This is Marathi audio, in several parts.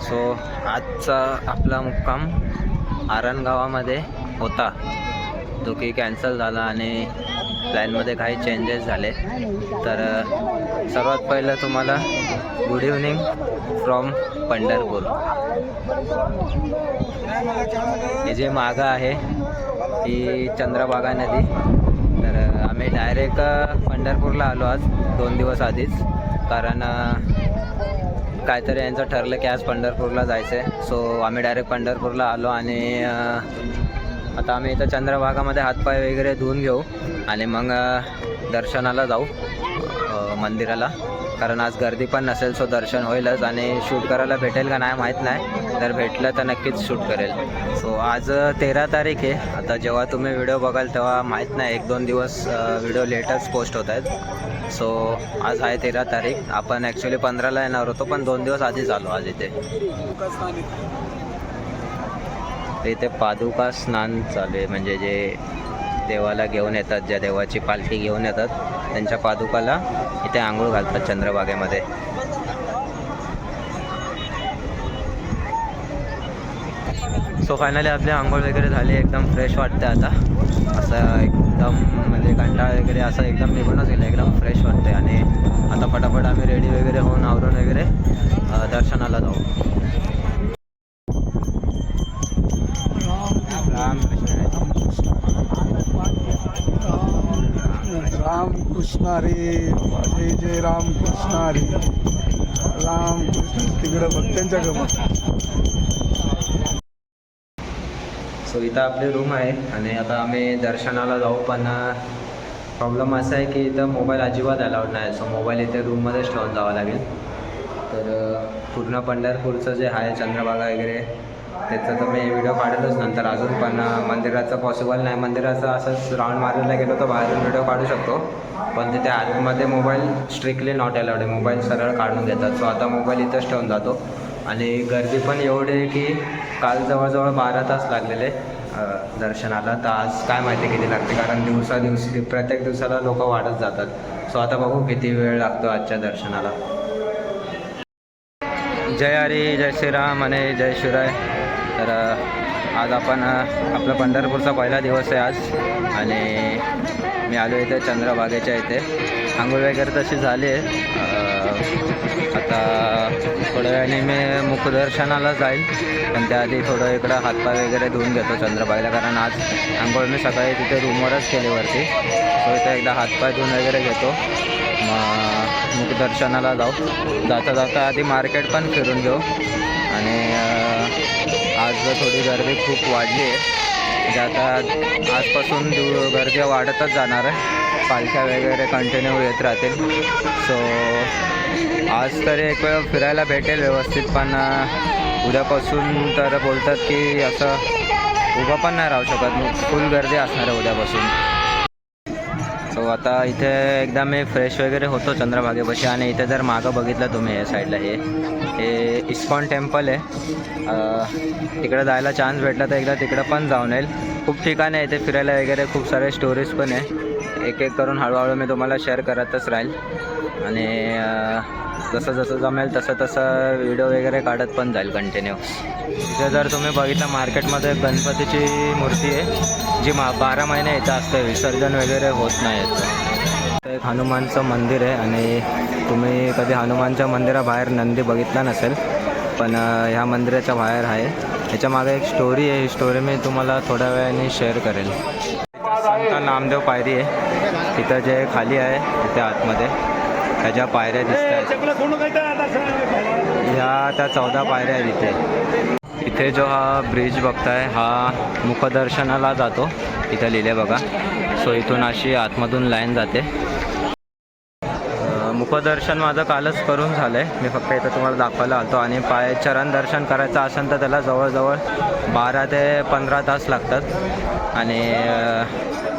सो आजचा आपला मुक्काम आरण गावामध्ये होता. तो की कॅन्सल झाला आणि प्लॅनमध्ये काही चेंजेस झाले. तर सर्वात पहिलं तुम्हाला गुड इव्हनिंग फ्रॉम पंढरपूर. हे जे मागं आहे ही चंद्रभागा नदी. तर आम्ही डायरेक्ट पंढरपूरला आलो आज दोन दिवस आधीच. कारण काहीतरी यांचं ठरलं की आज पंढरपूरला जायचं आहे सो आम्ही डायरेक्ट पंढरपूरला आलो आणि आता आम्ही इथं चंद्रभागामध्ये हातपाय वगैरे धुवून घेऊ आणि मग दर्शनाला जाऊ मंदिराला. कारण आज गर्दी पण नसेल सो दर्शन होईलच. आणि शूट करायला भेटेल का नाही माहीत नाही. जर भेटलं तर नक्कीच शूट करेल. सो आज तेरा तारीख आहे. आता जेव्हा तुम्ही व्हिडिओ बघाल तेव्हा माहीत नाही. एक दोन दिवस व्हिडिओ लेटच पोस्ट होत आहेत. सो आज आहे तेरा तारीख. आपण ॲक्च्युली पंधराला येणार होतो पण दोन दिवस आधीच आलो आज इथे. इथे पादुका स्नान चालू आहे. म्हणजे जे देवाला घेऊन येतात ज्या देवाची पालखी घेऊन येतात त्यांच्या पादुकाला इथे आंघोळ घालतात चंद्रभागेमध्ये. सो फायनली आपली आंघोळ वगैरे झाली एकदम फ्रेश वाटते आता. असं एकदम म्हणजे कंटाळ वगैरे असं एकदम निघूनच गेलं एकदम फ्रेश वाटते आणि आता पटापट आम्ही रेडी वगैरे होऊन आवरून वगैरे दर्शनाला जाऊ. कृष्ण रे जय जय राम कृष्ण रे राम कृष्ण तिकडं भक्तांच्या गमत सो इथं आपली रूम आहे आणि आता आम्ही दर्शनाला जाऊ पण प्रॉब्लेम असा आहे की इथं मोबाईल अजिबात अलाउड नाही. सो मोबाईल इथे रूममध्येच ठेवून जावा लागेल. तर पूर्ण पंढरपूरचं जे आहे चंद्रभागा वगैरे त्याचं तर मी व्हिडिओ काढतच नंतर. अजून पण मंदिराचं पॉसिबल नाही. मंदिराचं असंच राऊंड मारायला गेलो तर बाहेरून व्हिडिओ काढू शकतो. पण तिथे आतमध्ये मोबाईल स्ट्रिक्टली नॉट अलाउड आहे. मोबाईल सरळ काढून घेतात सो आता मोबाईल इथंच ठेवून जातो. आणि गर्दी पण एवढी आहे की काल जवळजवळ बारा तास लागलेले दर्शनाला. तर आज काय माहिती किती लागते? कारण दिवसा दिवशी प्रत्येक दिवसाला लोक वाढत जातात. सो आता बघू किती वेळ लागतो आजच्या दर्शनाला. जय हरी जय श्रीराम आणि जय शिवराय. तर आज आपण आपला पंढरपूरचा पहिला दिवस आहे आज. आणि मी आलो इथे चंद्रभागेच्या इथे. आंघोळ वगैरे तशी झाली आहे. आता थोड्या वेळाने मी मुखदर्शनाला जाईल. पण त्याआधी थोडं इकडं हातपाय वगैरे धुवून घेतो चंद्रभागेला. कारण आज आंघोळ मी सकाळी तिथे रूमवरच केली वरती. सो इथे एकदा हातपाय धुवून वगैरे घेतो. मग मुखदर्शनाला जाऊ. जाता जाता आधी मार्केट पण फिरून घेऊ. आणि आज थोडी गर्दी खूप वाढली आहे म्हणजे आता आजपासून दिव गर्दी वाढतच जाणार आहे. पालख्या वगैरे कंटिन्यू येत राहतील. सो आज तरी एक वेळ फिरायला भेटेल व्यवस्थित पण उद्यापासून तर बोलतात की असं उभं पण नाही राहू शकत. फुल गर्दी असणार आहे उद्यापासून. आता इथे एकदा मी फ्रेश वगैरे होतो चंद्रभागेपाशी आणि इथे जर मागं बघितलं तुम्ही या साईडला हे हे इस्कॉन टेम्पल आहे. अं, तिकडं जायला चान्स भेटला तर एकदा तिकडं पण जाऊन येईल. खूप ठिकाण आहे इथे फिरायला वगैरे खूप सारे स्टोरीज पण आहे. एक एक करून हळूहळू मी तुम्हाला शेअर करतच राहील. आणि जसं जसं जमेल तसं तसं व्हिडिओ वगैरे काढत पण जाईल कंटिन्यू इथे जर तुम्ही बघितलं मार्केटमध्ये गणपतीची मूर्ती आहे जी मा बारा महिने इथं असते विसर्जन वगैरे होत नाही याचं एक हनुमानचं मंदिर आहे आणि तुम्ही कधी हनुमानच्या मंदिराबाहेर नंदी बघितला नसेल पण ह्या मंदिराच्या बाहेर आहे. ह्याच्या मागे एक स्टोरी आहे. ही स्टोरी मी तुम्हाला थोड्या वेळाने शेअर करेल. संत नामदेव पायरी आहे. तिथं जे खाली आहे तिथे आतमध्ये. त्याच्या पायऱ्या दिसतात ह्या त्या चौदा पायऱ्या आहेत इथे. इथे जो हा ब्रिज बघताय हा मुखदर्शनाला जातो. इथं लिहिले बघा. सो इथून अशी आतमधून लाईन जाते. मुखदर्शन माझं कालच करून झालं आहे मी फक्त इथं तुम्हाला दाखवायला आलतो. आणि पाय चरण दर्शन करायचं असेल तर त्याला जवळजवळ बारा ते पंधरा तास लागतात. आणि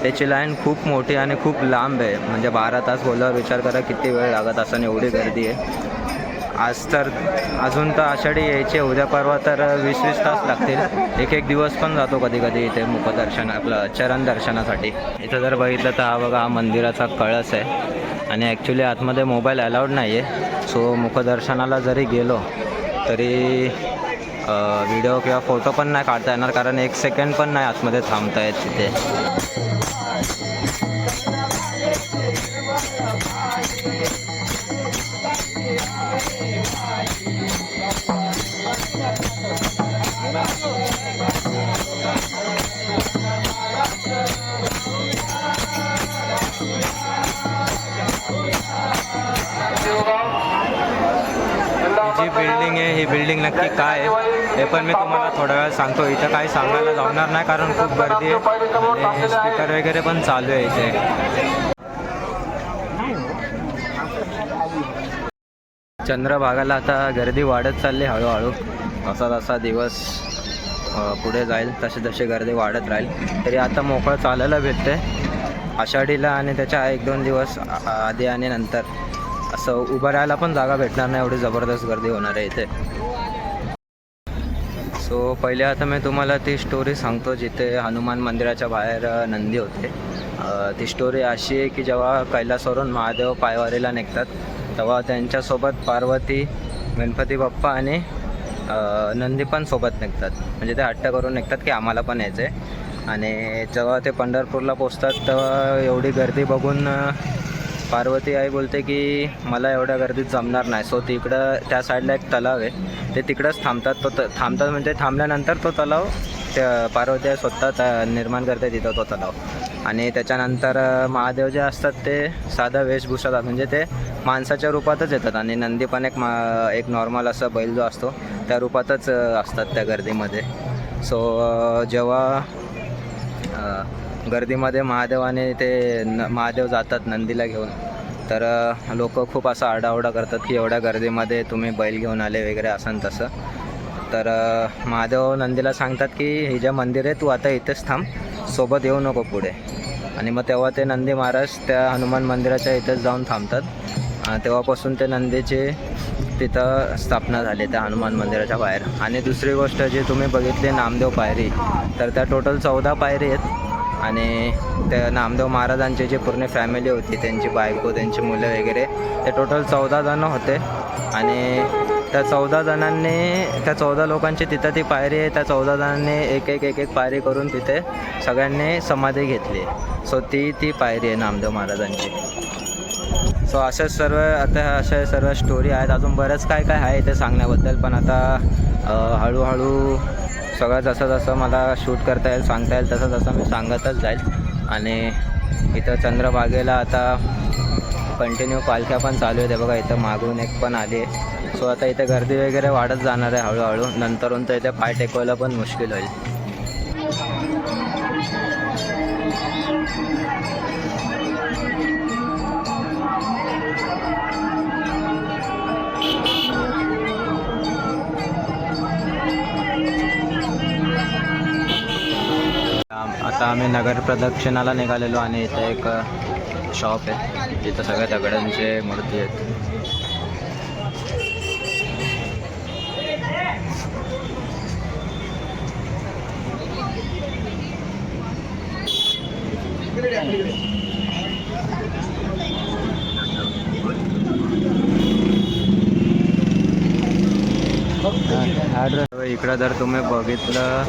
त्याची लाईन खूप मोठी आणि खूप लांब आहे. म्हणजे बारा तास बोलल्यावर विचार करा किती वेळ लागत असं एवढी गर्दी आहे. आज तर अजून तर आषाढी यायची आहे, उद्या परवा तर वीस वीस तास लागतील. एक एक दिवस पण जातो कधी कधी इथे मुखदर्शन आपलं चरण दर्शनासाठी. इथं जर बघितलं तर हा बघा हा मंदिराचा कळस आहे. आणि ॲक्च्युली आतमध्ये मोबाईल अलाउड नाही आहे सो मुखदर्शनाला जरी गेलो तरी व्हिडिओ किंवा फोटो पण नाही काढता येणार. कारण एक सेकंड पण नाही आतमध्ये थांबता येत तिथे. जी बिल्डिंग आहे ही बिल्डिंग नक्की काय आहे हे पण मी तुम्हाला थोड्या वेळ सांगतो. इथं काही सांगायला जाणार नाही कारण खूप गर्दी आहे आणि स्पीकर वगैरे पण चालू आहे इथे. चंद्रभागाला आता गर्दी वाढत चालली हळूहळू. असा तसा दिवस पुढे जाईल तसे तसे गर्दी वाढत राहील. तरी आता मोकळं चालायला भेटते आषाढीला आणि त्याच्या एक दोन दिवस आधी आणि नंतर. असं उभं राहायला पण जागा भेटणार नाही एवढी जबरदस्त गर्दी होणार आहे इथे. सो पहिले आता मी तुम्हाला ती स्टोरी सांगतो जिथे हनुमान मंदिराच्या बाहेर नंदी होते. ती स्टोरी अशी आहे की जेव्हा कैलासवरून महादेव पायवारीला निघतात तेव्हा त्यांच्यासोबत पार्वती गणपती बाप्पा आणि नंदी पण सोबत निघतात. म्हणजे ते हट्ट करून निघतात की आम्हाला पण यायचं आहे आणि जेव्हा ते पंढरपूरला पोचतात तेव्हा एवढी गर्दी बघून पार्वती आई बोलते की मला एवढ्या गर्दीत जमणार नाही. सो तिकडं त्या साईडला एक तलाव आहे. ते तिकडंच थांबतात. तो त थांबतात म्हणजे थांबल्यानंतर तो तलाव त्या पार्वती आई स्वतः त निर्माण करते तिथं तो तलाव. आणि त्याच्यानंतर महादेव जे असतात ते साधा वेशभूषात म्हणजे ते माणसाच्या रूपातच येतात. आणि नंदी पण एक मा एक नॉर्मल असा बैल जो असतो त्या रूपातच असतात त्या गर्दीमध्ये. सो जेव्हा गर्दीमध्ये महादेवाने ते न महादेव जातात नंदीला घेऊन. तर लोक खूप असा आरडाओरडा करतात की एवढ्या गर्दीमध्ये तुम्ही बैल घेऊन आले वगैरे असं तसं. तर महादेव नंदीला सांगतात की हे जे मंदिर आहे तू आता इथेच थांब. सोबत येऊ नको पुढे. आणि मग तेव्हा ते नंदी महाराज त्या हनुमान मंदिराच्या इथेच जाऊन थांबतात. तेव्हापासून ते नंदीचे तिथं स्थापना झाली त्या हनुमान मंदिराच्या बाहेर. आणि दुसरी गोष्ट जी तुम्ही बघितली नामदेव पायरी तर त्या टोटल चौदा पायरी आहेत. आणि त्या नामदेव महाराजांची जी पूर्ण फॅमिली होती त्यांची बायको त्यांची मुलं वगैरे ते टोटल चौदा जणं होते. आणि त्या चौदा जणांनी त्या चौदा लोकांची तिथं ती पायरी आहे त्या चौदा जणांनी एक एक एक एक पायरी करून तिथे सगळ्यांनी समाधी घेतली. सो ती ती पायरी आहे नामदेव महाराजांची. सो अशा सर्व आता अशा सर्व स्टोरी आहेत. अजून बरंच काय काय आहे ते सांगण्याबद्दल पण आता हळूहळू सगळं जसं जसं मला शूट करता येईल सांगता येईल तसं तसं मी सांगतच जाईल. आणि इथं चंद्रभागेला आता कंटिन्यू पालख्या पण चालू आहेत. बघा इथं मागून एक पण आली आहे. सो आता इथे गर्दी वगैरे वाढत जाणार आहे हळूहळू. नंतरून तर इथे पाय टेकवायला पण मुश्किल होईल. आम्ही नगर प्रदक्षिणाला निघालेलो आणि इथं एक शॉप आहे. जिथं सगळ्या दगडांचे मूर्ती आहेत. इकडं जर तुम्ही बघितलं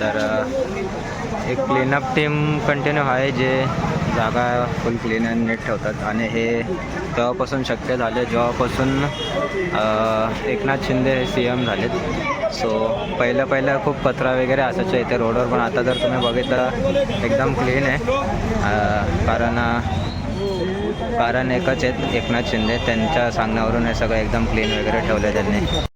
तर एक क्लीनअप टीम कंटिन्यू आहे जे जागा फुल क्लीन अँड नीट ठेवतात. आणि हे तेव्हापासून शक्य झाले जेव्हापासून एकनाथ शिंदे हे सी एम झालेत. सो पहिलं पहिलं खूप कचरा वगैरे असायचं इथे रोडवर पण आता जर तुम्ही बघितलं एकदम क्लीन आहे. कारण कारण एकच आहेत एकनाथ शिंदे. त्यांच्या सांगण्यावरून हे सगळं एकदम क्लीन वगैरे ठेवलं त्यांनी.